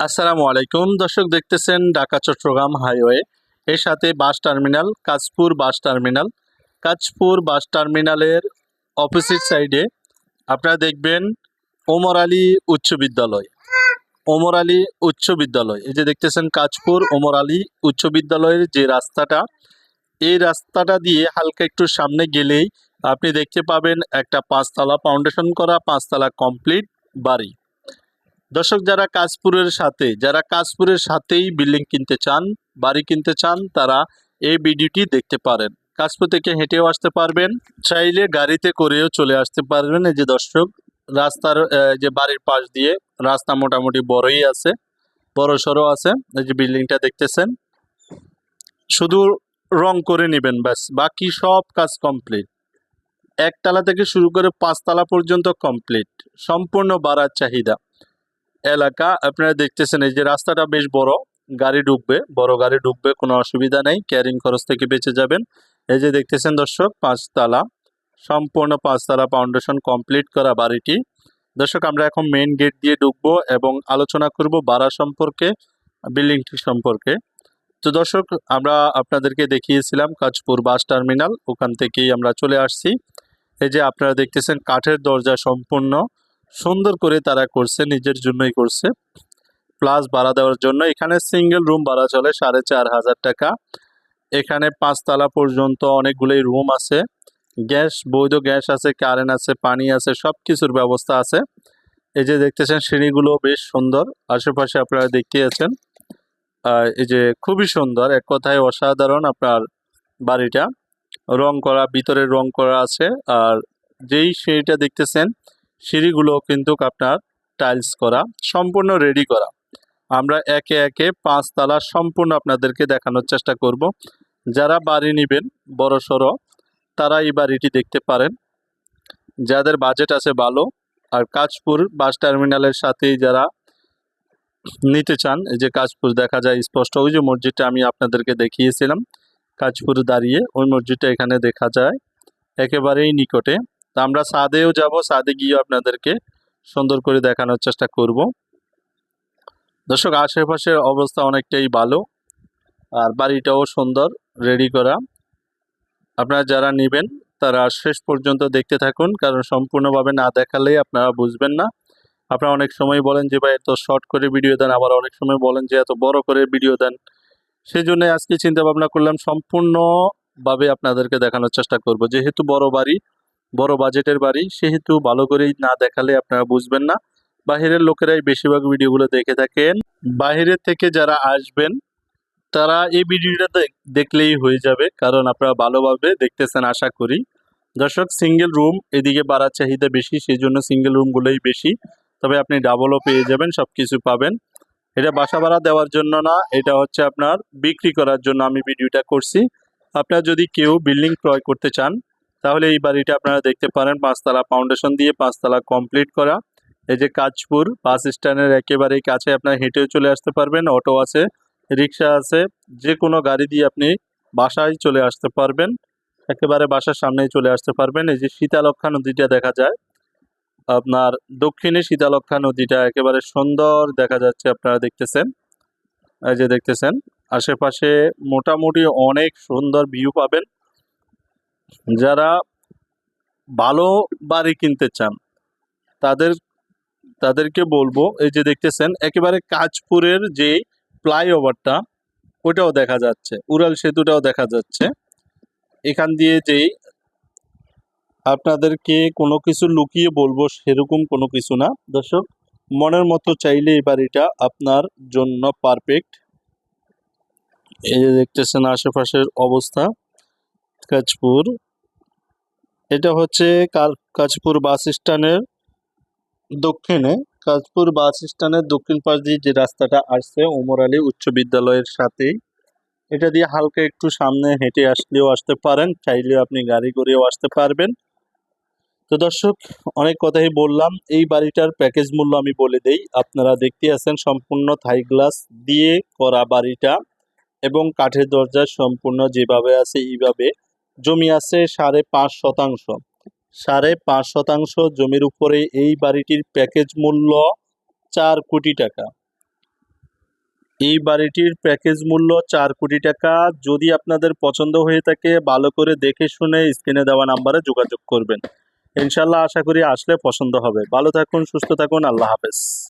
আসসালামু আলাইকুম। দর্শক, দেখতেছেন ঢাকা, চট্টগ্রাম হাইওয়ে। এর সাথে bus terminal Kajpur bus terminal. Kajpur bus টার্মিনালের অপোজিট সাইডে আপনারা দেখবেন ওমর আলী উচ্চ বিদ্যালয়। ওমর আলী উচ্চ বিদ্যালয়। এই যে দেখতেছেন কাজপুর ওমর আলী উচ্চ বিদ্যালয়ের যে রাস্তাটা, এই রাস্তাটা দিয়ে হালকা একটু সামনে গেলেই আপনি দেখতে পাবেন একটা পাঁচতলা ফাউন্ডেশন করা, পাঁচতলা কমপ্লিট বাড়ি। দর্শক, যারা কাজপুরের সাথে, যারা কাজপুরের সাথেই বিল্ডিং কিনতে চান, বাড়ি কিনতে চান, তারা এই ভিডিওটি দেখতে পারেন। কাজপুর থেকে হেঁটেও আসতে পারবেন, চাইলে গাড়িতে করেও চলে আসতে পারবেন। এই যে দর্শক, রাস্তার যে বাড়ির পাশ দিয়ে রাস্তা মোটামুটি বড়ই আছে বড় সড়ো আছে। এই যে বিল্ডিংটা দেখতেছেন, শুধু রং করে নেবেন ব্যাস, বাকি সব কাজ কমপ্লিট। একতলা থেকে শুরু করে পাঁচতলা পর্যন্ত কমপ্লিট, সম্পূর্ণ বাড়ার চাহিদা। এলাকা। আপনারা দেখতেছেন এই যে রাস্তাটা বেশ বড়, গাড়ি ঢুকবে, বড় গাড়ি ঢুকবে, কোনো অসুবিধা নেই ক্যারিং খরচ থেকে বেঁচে যাবেন। এই যে দেখতেছেন দর্শক, পাঁচতলা, সম্পূর্ণ পাঁচতলা ফাউন্ডেশন কমপ্লিট করা বাড়িটি। দর্শক, আমরা এখন মেইন গেট দিয়ে ঢুকবো এবং আলোচনা করব বাড়া সম্পর্কে বিল্ডিংটি সম্পর্কে। তো দর্শক, আমরা আপনাদেরকে দেখিয়েছিলাম কাজপুর বাস টার্মিনাল ওখান থেকেই আমরা চলে আসছি। এই যে আপনারা দেখতেছেন কাঠের দরজা সম্পূর্ণ সুন্দর করে তারা করছে, নিজের জন্যই করছে। প্লাস ভাড়া দেওয়ার জন্য। এখানে সিঙ্গেল রুম ভাড়া চলে সাড়ে চার হাজার টাকা। এখানে পাঁচতলা পর্যন্ত অনেকগুলোই রুম আছে। গ্যাস বৈধ গ্যাস আছে কারেন্ট আছে, পানি আছে সব কিছুর ব্যবস্থা আছে। এই যে দেখতেছেন, সিঁড়িগুলো বেশ সুন্দর। আশেপাশে আপনারা দেখতে আছেন। এই যে খুবই সুন্দর। এক কথায় অসাধারণ আপনার বাড়িটা। রং করা, ভিতরে রং করা আছে। আর যেই সিঁড়িটা দেখতেছেন সিঁড়িগুলো কিন্তু আপনার টাইলস করা, সম্পূর্ণ রেডি করা। আমরা একে একে পাঁচতলা সম্পূর্ণ আপনাদেরকে দেখানোর চেষ্টা করব। যারা বাড়ি নেবেন, বড় সড়ো, তারা এই বাড়িটি দেখতে পারেন। যাদের বাজেট আছে ভালো, আর কাজপুর বাস টার্মিনালের সাথেই যারা নিতে চান, এই যে কাজপুর দেখা যায় স্পষ্ট, ওই যে মসজিদটা আমি আপনাদেরকে দেখিয়েছিলাম কাজপুর দাঁড়িয়ে, ওই মসজিদটা এখানে দেখা যায়। একেবারেই নিকটে। তা আমরা সাদেও যাব, সাদে গিয়ে আপনাদেরকে সুন্দর করে দেখানোর চেষ্টা করব। দর্শক আশেপাশের অবস্থা অনেকটাই ভালো, আর বাড়িটাও সুন্দর রেডি করা। আপনারা যারা নেবেন, তারা শেষ পর্যন্ত দেখতে থাকুন, কারণ সম্পূর্ণভাবে না দেখালে আপনারা বুঝবেন না। আপনারা অনেক সময় বলেন যে, ভাই, এত শর্ট করে ভিডিও দেন। আবার অনেক সময় বলেন যে, এত বড় করে ভিডিও দেন। সেই জন্য আজকে চিন্তা ভাবনা করলাম, সম্পূর্ণভাবে আপনাদেরকে দেখানোর চেষ্টা করব। যেহেতু বড় বাড়ি বড় বাজেটের বাড়ি, সেহেতু ভালো করেই না দেখালে আপনারা বুঝবেন না। বাহিরের লোকেরাই বেশিরভাগ ভিডিওগুলো দেখে থাকেন। বাহিরের থেকে যারা আসবেন, তারা এই ভিডিওটা দেখ- দেখলেই হয়ে যাবে, কারণ আপনারা ভালোভাবে দেখতেছেন, আশা করি। দর্শক সিঙ্গেল রুম এদিকে বাড়ার চাহিদা বেশি সেই জন্য সিঙ্গেল রুমগুলোই বেশি। তবে আপনি ডাবলও পেয়ে যাবেন সব কিছু পাবেন। এটা বাসা ভাড়া দেওয়ার জন্য না, এটা হচ্ছে আপনার বিক্রি করার জন্য আমি ভিডিওটা করছি। আপনারা যদি কেউ বিল্ডিং ক্রয় করতে চান তাহলে এই বাড়িটা আপনারা দেখতে পারেন, পাঁচতলা ফাউন্ডেশন দিয়ে পাঁচতলা কমপ্লিট করা। এই যে কাজপুর বাস স্ট্যান্ডের একেবারেই কাছে আপনার হেঁটেও চলে আসতে পারবেন, অটো আছে, রিক্সা আছে যে কোনো গাড়ি দিয়ে আপনি বাসায় চলে আসতে পারবেন, একেবারে বাসার সামনেই চলে আসতে পারবেন। এই যে শীতালক্ষা নদীটা দেখা যায়, আপনার দক্ষিণে শীতালক্ষা নদীটা একেবারে সুন্দর দেখা যাচ্ছে আপনারা দেখতেছেন, এই যে দেখতেছেন, আশেপাশে মোটামুটি অনেক সুন্দর ভিউ পাবেন। যারা ভালো বাড়ি কিনতে চান, তাদের, তাদেরকে বলব, এই যে দেখতেছেন, একেবারে কাজপুরের যে ফ্লাইওভারটা ওটাও দেখা যাচ্ছে, উড়াল সেতুটাও দেখা যাচ্ছে। এখান দিয়ে যেই আপনাদেরকে কোনো কিছু লুকিয়ে বলব, সেরকম কোনো কিছু না। দর্শক, মনের মতো চাইলে এই বাড়িটা আপনার জন্য পারফেক্ট। এই যে দেখতেছেন, আশেপাশের অবস্থা কাজপুর এটা হচ্ছে কাজপুর বাস স্ট্যান্ডের দক্ষিণে। কাজপুর বাস স্ট্যান্ডের দক্ষিণ পাশ দিয়ে যে রাস্তাটা আসছে, ওমর আলী উচ্চ বিদ্যালয়ের সাথেই। এটা দিয়ে হালকা একটু সামনে হেঁটে আসলেও আসতে পারেন, চাইলেও আপনি গাড়ি করেও আসতে পারবেন। তো দর্শক, অনেক কথাই বললাম। এই বাড়িটার প্যাকেজ মূল্য আমি বলে দেই। আপনারা দেখতে আছেন সম্পূর্ণ থাই গ্লাস দিয়ে করা বাড়িটা এবং কাঠের দরজা সম্পূর্ণ যেভাবে আছে, এইভাবে জমি আছে সাড়ে পাঁচ শতাংশ। সাড়ে পাঁচ শতাংশ জমির উপরে এই বাড়িটির প্যাকেজ মূল্য চার কোটি টাকা। এই বাড়িটির প্যাকেজ মূল্য চার কোটি টাকা। যদি আপনাদের পছন্দ হয়ে থাকে, ভালো করে দেখে শুনে স্ক্রিনে দেওয়া নাম্বারে যোগাযোগ করবেন। ইনশাল্লাহ আশা করি আসলে পছন্দ হবে। ভালো থাকুন, সুস্থ থাকুন, আল্লাহ হাফেজ।